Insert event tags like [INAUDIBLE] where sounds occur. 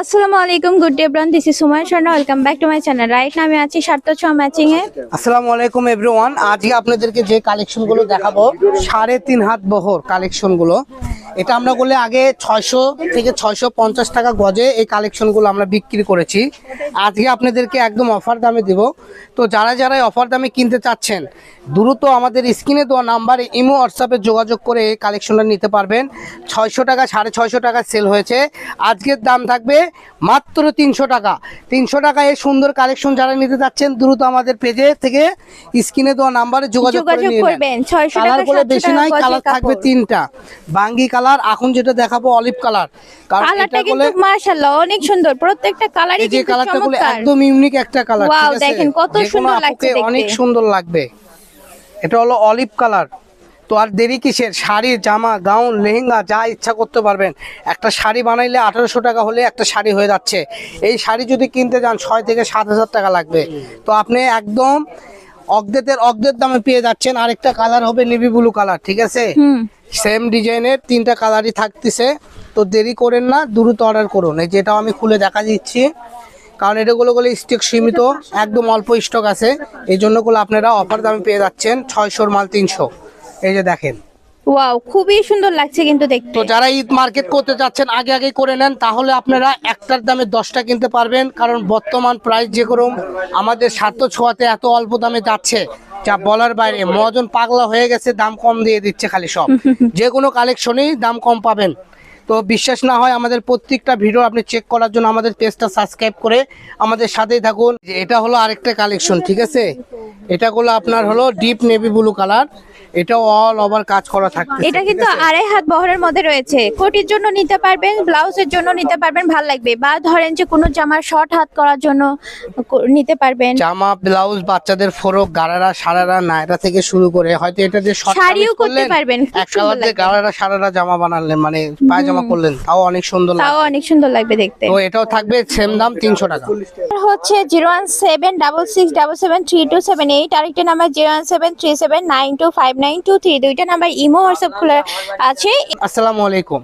আসসালামু আলাইকুম good day everyone this is Suman Sharma welcome back to my channel right নামে আমি আছি সাতটা ছ ম্যাচিং এ। আসসালামু আলাইকুম এভরিওয়ান আজকে আপনাদেরকে যে কালেকশনগুলো দেখাবো, সাড়ে তিন হাত বহর কালেকশনগুলো এটা আমরা বলে আগে ছয়শো থেকে ছয়শো পঞ্চাশ টাকা গজে এই কালেকশনগুলো আমরা বিক্রি করেছি। আজকে আপনাদেরকে একদম অফার দামে দেব। তো যারা যারা অফার দামে কিনতে চাচ্ছেন দ্রুত আমাদের স্ক্রিনে দেওয়া নাম্বারে ইমো হোয়াটসঅ্যাপে যোগাযোগ করে এই কালেকশনটা নিতে পারবেন। ছয়শো টাকা সাড়ে ছয়শো টাকা সেল হয়েছে। আজকের দাম থাকবে মাত্র তিনশো টাকা। তিনশো টাকা এই সুন্দর কালেকশন যারা নিতে চাচ্ছেন দ্রুত আমাদের পেজে থেকে স্ক্রিনে দেওয়া নাম্বারে যোগাযোগ করে যোগাযোগ নিয়ে করবেন। 600 কালার বলে বেশি নাই কালার থাকবে তিনটা। বাঙ্গি কালার এখন যেটা দেখাবো অলিভ কালার কালারটা কিন্তু মাশাআল্লাহ অনেক সুন্দর। প্রত্যেকটা কালারই যে কিন্তু একদম ইউনিক একটা কালার Wow, ঠিক আছে? দেখেন কত সুন্দর লাগছে দেখতে। অনেক সুন্দর লাগবে। এটা হলো অলিভ কালার তো আর দেরি কিসের? শাড়ি জামা গাউন লেহেঙ্গা যা ইচ্ছা করতে পারবেন। একটা শাড়ি বানাইলে আঠারোশো টাকা হলে একটা শাড়ি হয়ে যাচ্ছে। এই শাড়ি যদি কিনতে যান ছয় থেকে সাত হাজার টাকা লাগবে। তো আপনি একদম অর্ধেকের অর্ধেক দামে পেয়ে যাচ্ছেন। আরেকটা কালার হবে নেভি ব্লু কালার ঠিক আছে? সেম ডিজাইনের তিনটা কালারই থাকতেছে। তো দেরি করেন না দ্রুত অর্ডার করুন। এই যেটাও আমি খুলে দেখা দিচ্ছি। কারণ এটাগুলো গুলো স্টক সীমিত একদম অল্প স্টক আছে। এই জন্যগুলো আপনারা অফার দামে পেয়ে যাচ্ছেন ছয়শোর মাল তিনশো। এই যে দেখেন। ওয়াও খুবই সুন্দর লাগছে কিন্তু দেখতে। তো যারা ঈদ মার্কেট করতে চাচ্ছেন আগে আগে করে নেন তাহলে আপনারা একটার দামে দশটা কিনতে পারবেন। কারণ বর্তমান প্রাইস যে করুন আমাদের স্বার্থ ছোঁয়াতে এত অল্প দামে যাচ্ছে যা বলার বাইরে। মহাজন পাগলা হয়ে গেছে দাম কম দিয়ে দিচ্ছে খালি সব। [LAUGHS] যে কোনো কালেকশনেই দাম কম পাবেন। তো বিশ্বাস না হয় আমাদের প্রত্যেকটা ভিডিও আপনি চেক করার জন্য আমাদের পেজটা সাবস্ক্রাইব করে আমাদের সাথেই থাকুন। এটা হলো আরেকটা কালেকশন ঠিক আছে? এটা হলো আপনার হলো ডিপ নেভি ব্লু কালার এটা অল ওভার কাজ করা থাকে এটা কিন্তু আড়াই হাত বহরের মধ্যে রয়েছে। কোটির জন্য নিতে পারবেন ব্লাউজের জন্য নিতে পারবেন ভালো লাগবে। বা ধরেন যে কোনো জামার শর্ট হাত করার জন্য নিতে পারবেন। জামা ব্লাউজ বাচ্চাদের ফরক গারারা সারারা নায়রা থেকে শুরু করে হয়তো এটা যে শাড়িও করতে পারবেন একসাথে গারারা সারারা জামা বানালেন মানে পায়জামা করলেন তাও অনেক সুন্দর তাও অনেক সুন্দর লাগবে দেখতে। তো এটাও থাকবে সেম দাম 300 টাকা। হচ্ছে 01766773278 আরেকটা নাম্বার 017379259 নাইন টু থ্রি দুইটা নাম্বার ইমো হোয়াটসঅ্যাপ খোলা আছে। আসসালামু আলাইকুম।